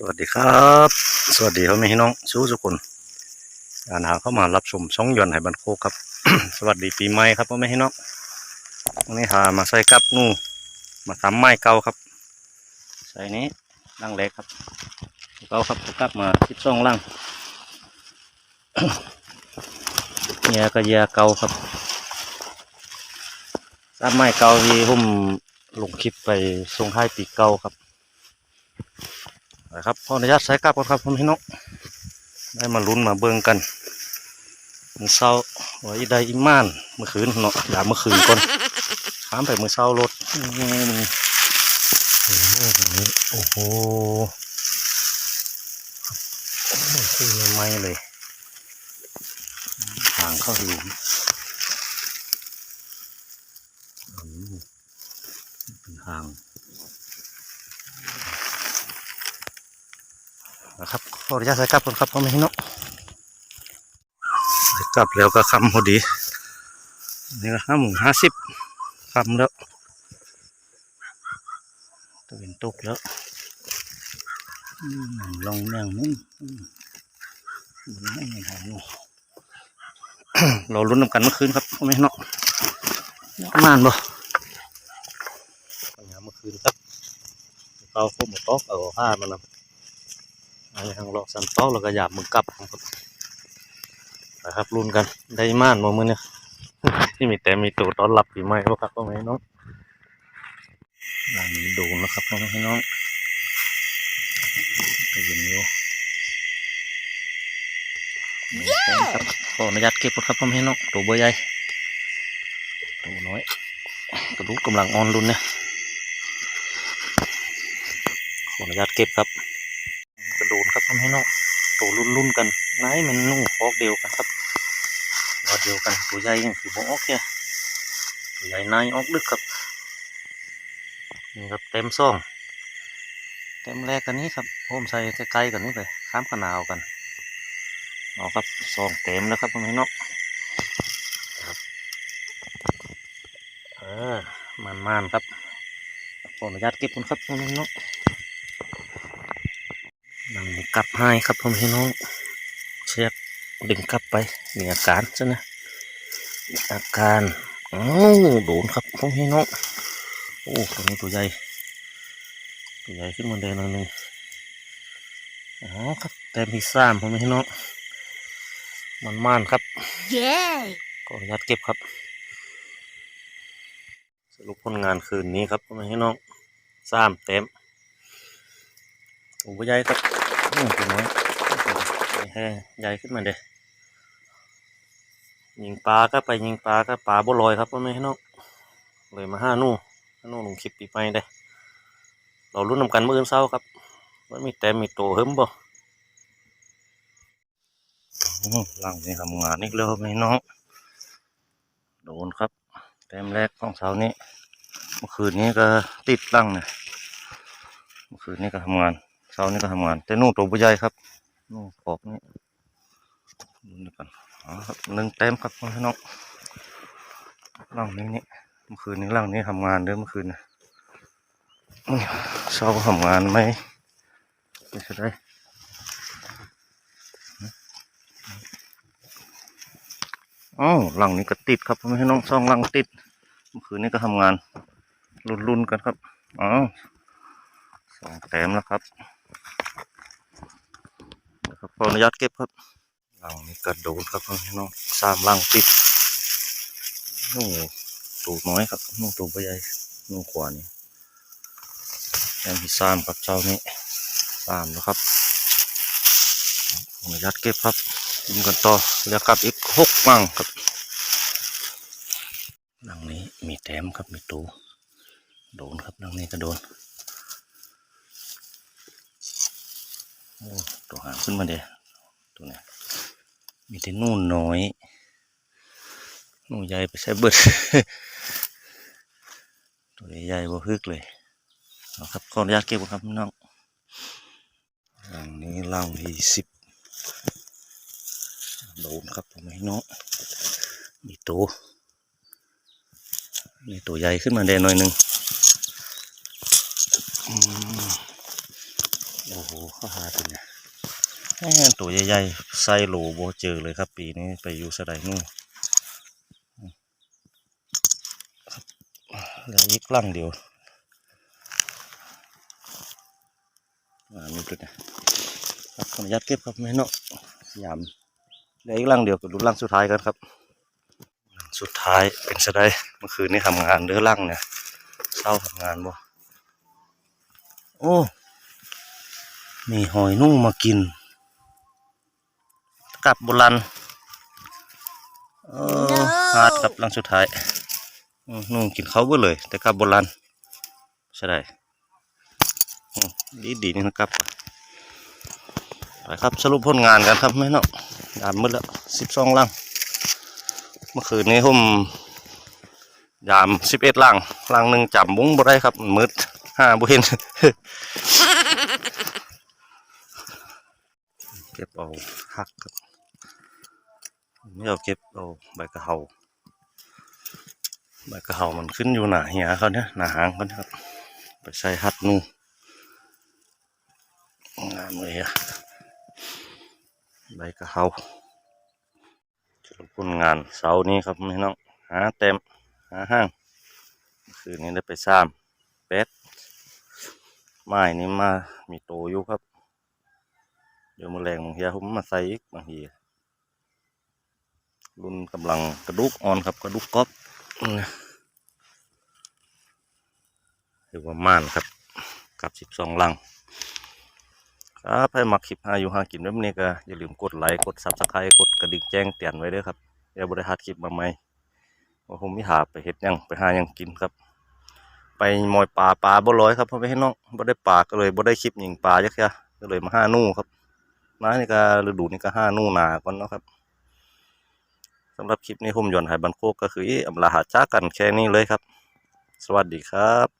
สวัสดีครับ สวัสดีพ่อแม่พี่น้องสู้สุกุลอานหาเข้ามารับชมช่องยนต์ไหบันโคครับ สวัสดีปีใหม่ครับพ่อแม่พี่น้องวันนี้หามาใส่กับนู่มาทำไม้เก่าครับ ใส่นี้ล่างเล็กครับเก่าครับกลับมาทิศช่องล่างแยก็แยเก่าครับทำไม้เก่าที่ผมลงคลิปไปส่งท้ายปีเก่าครับ นะครับขออนุญาตใช้กลับก่อนครับพี่น้องได้มาลุ้นมาเบิ่งกันมือเศร้าไว้ได้อิมานเมื่อคืนเนาะอย่าเมื่อคืนก่อนข้ามไปมือเศร้ารถโอ้โหโอ้โหคุยไม่ไหมเลยทางเข้าหลุมอืมเป็นทาง นะครับขออนุญาตใส่กลับก่อนครับพ่อแม่พี่น้องใส่กลับแล้วก็คำพอดีนี่ก็ห้าหมื่นห้าสิบคำแล้วตะเวนตกแล้วลองแนวนี้อืมบนนี้ไม่หายอยู่เราลุ้นนำกันเมื่อคืนครับพ่อแม่นองนานบ่ปัญหาเมื่อคืนครับเราพบหมดตอกเอาผ้ามานำอะ ทางรอสันเป้าแล้วก็หยาบมือกลับครับนะครับรุ่นกันได้ม่านมามือเนี่ยที่มีแต่มีตัวต้อนรับปีใหม่พวกครับพ่อแม่พี่น้องหลังนี้โดนนะครับพ่อแม่พี่น้องก็ยินอยู่มีแต้มครับขออนุญาตเก็บก่อนครับพ่อแม่พี่น้องตัวเบอร์ใหญ่ตัวน้อยกระดูกกำลังอ่อนรุ่นเนี่ยขออนุญาตเก็บครับกระ โดนครับทำให้น้องโตรุ่นรุ่นๆกันนายมันนุ่งฟอกเดียวกันครับว่าเดียวกันตัวใหญ่ยังสีบออกเนี่ยตัวใหญ่นายออกลึกครับนี่ครับเต็มซ่องเต็มแรกกันนี้ครับผมใส่ใกล้ๆกันนี้ไปข้ามขนาวกันเอาครับซองเต็มแล้วครับทำให้น้องครับเออมันๆครับขออนุญาตเก็บคนครับทำให้น้อง กลับให้ครับพ่อพี่น้องเชือกดึงกลับไปมีอาการซะนะมีอาการอ้าวโดนครับพ่อพี่น้องโอ้ตัวนี้ตัวใหญ่ตัวใหญ่ขึ้นมาเดินหนึ่งอ๋อครับแต้มที่สามพ่อพี่น้องมันม่านครับ Yay! ก็อนุญาตเก็บครับ สรุปผลงานคืนนี้ครับพ่อพี่น้องสามเต็มตัวใหญ่ครับ อืมตัวน้อยแฮ่ใหญ่ขึ้นมาเด้ยิงปลาก็ไปยิงปลาก็ปลาบ่ลอยครับพ่อแม่พี่น้องเลยมาห้านู่ห้านู่ลงคลิปปีไปได้เราลุ้นนำกันเมื่อเช้าครับว่ามีแต่มีโตเฮิมบ่หลังนี้ทำงานอีกแล้วครับพี่น้อง โดนครับแต้มแรกของเช้านี้เมื่อคืนนี้ก็ติดลังเนี่ยเมื่อคืนนี้ก็ทำงาน เช้านี้ก็ทำงาน แต่นู่นตัวผู้ใหญ่ครับนู่นขอบนี่ดูนี่ก่อนอ๋อครับหนึ่งแต้มครับพี่น้องลังนี้นี่เมื่อคืนนี้ลังนี้ทำงานเด้อเมื่อคืนนะเช้าทำงานไหมไม่ใช่ได้อ๋อหลังนี้ก็ติดครับพี่น้องสองหลังติดเมื่อคืนนี้ก็ทำงานรุนๆกันครับอ๋อสองแต้มแล้วครับ นะครับขออนุญาตเก็บครับหลังนี้กระโดดครับน้องสามหลังติดโอ้ตูน้อยครับนู่นตูใหญ่นู่นขวานี่ยังที่สามครับเจ้านี้สามแล้วครับขออนุญาตเก็บครับยิงกันต่อแล้วกลับอีกหกมั่งครับหลังนี้มีแต้มครับมีตูโดนครับหลังนี้ก็โดน โอ้ตัวหางขึ้นมาเด้ตัวนี้มีแต่นู่นน้อยนู่นใหญ่ไปใช้เบิดตัวใหญ่บ่ฮึกเลยเอาครับขออนุญาตเก็บก่อนครับน้องหลังนี้ล่าที่สิบโดนครับผมให้น้องมีตัวมีตัวใหญ่ขึ้นมาเด่นหน่อยหนึ่งอืม โอ้โหเข้าหาตัวเนี่ยแม่ตัวใหญ่ๆไซโหลโบเจอเลยครับ ปีนี้ไปอยู่สะไดนู่นเหลืออีกลังเดียวอ่ามีตัวนี่ยครับขออนุญาตเก็บครับแม่เนาะยามเหลืออีกลังเดียวกับดูลังสุดท้ายกันครับ สุดท้ายเป็นสะไดเมื่อคืนนี้ทำงานเด้อลังเนี่ยเศร้าทำงานบ่โอ้ มีหอยนุ่งมากิน กับโบราณเออฮาดกับหลังสุดท้ายอืมนุ่งกินเขาเบื่อเลย แต่กับโบราณใช่ได้อืมดีดีนี่นะครับไปครับสรุปผลงานกันครับแม่เนาะยามมืดแล้วสิบสองลังเมื่อคืนนี้ผมยามสิบเอ็ดลังลังหนึ่งจับมุ้งบ่ได้ครับมันมืดห้าบ่เห็น ก็บเอาหักครับไม่เอาเก็บเอาใบกะเพราใบกะเพรามันขึ้นอยู่หนาเหียเขาเนี่ยหนาหางเขาเนี่ยครับไปใส่หัดนู่งามเลยอะใบกะเพราจะรบกวนงานเสาร์นี้ครับไม่น้องหาเต็มหาห้างคืนนี้ได้ไปซ้ำเป็ดไม้นี้มามีโตอยู่ครับ เดี๋ยวมือแรงบางทีผมมาใส่อีกบางทีรุ่นกำลังกระดูกอ่อนครับกระดูกก๊อบหรือว่าม่านครับ กับสิบสองลัง ครับให้มักคลิปหาอยู่หากินแบบนี้ก็อย่าลืมกดไลค์กดซับสไครต์กดกระดิ่งแจ้งเตือนไว้ด้วยครับเดี๋ยวบริหารคลิปมาใหม่ว่าผมมีหาไปเฮ็ดยังไปหายังกินครับ ไปมอยปลาปลาบ่ร้อยครับเพราะไม่ให้น้องบ่ได้ปลาก็เลยบ่ได้คลิปยิงปลาจักเทื่ก็เลยมาห้านู่ครับ น้ในกาฤดูนี้ก็ห้านู่นาก่อนเนาะครับสำหรับคลิปนี้ผมหย่อนหายบันโคกก็คืออำลาหาจ้ากันแค่นี้เลยครับ สวัสดีครับ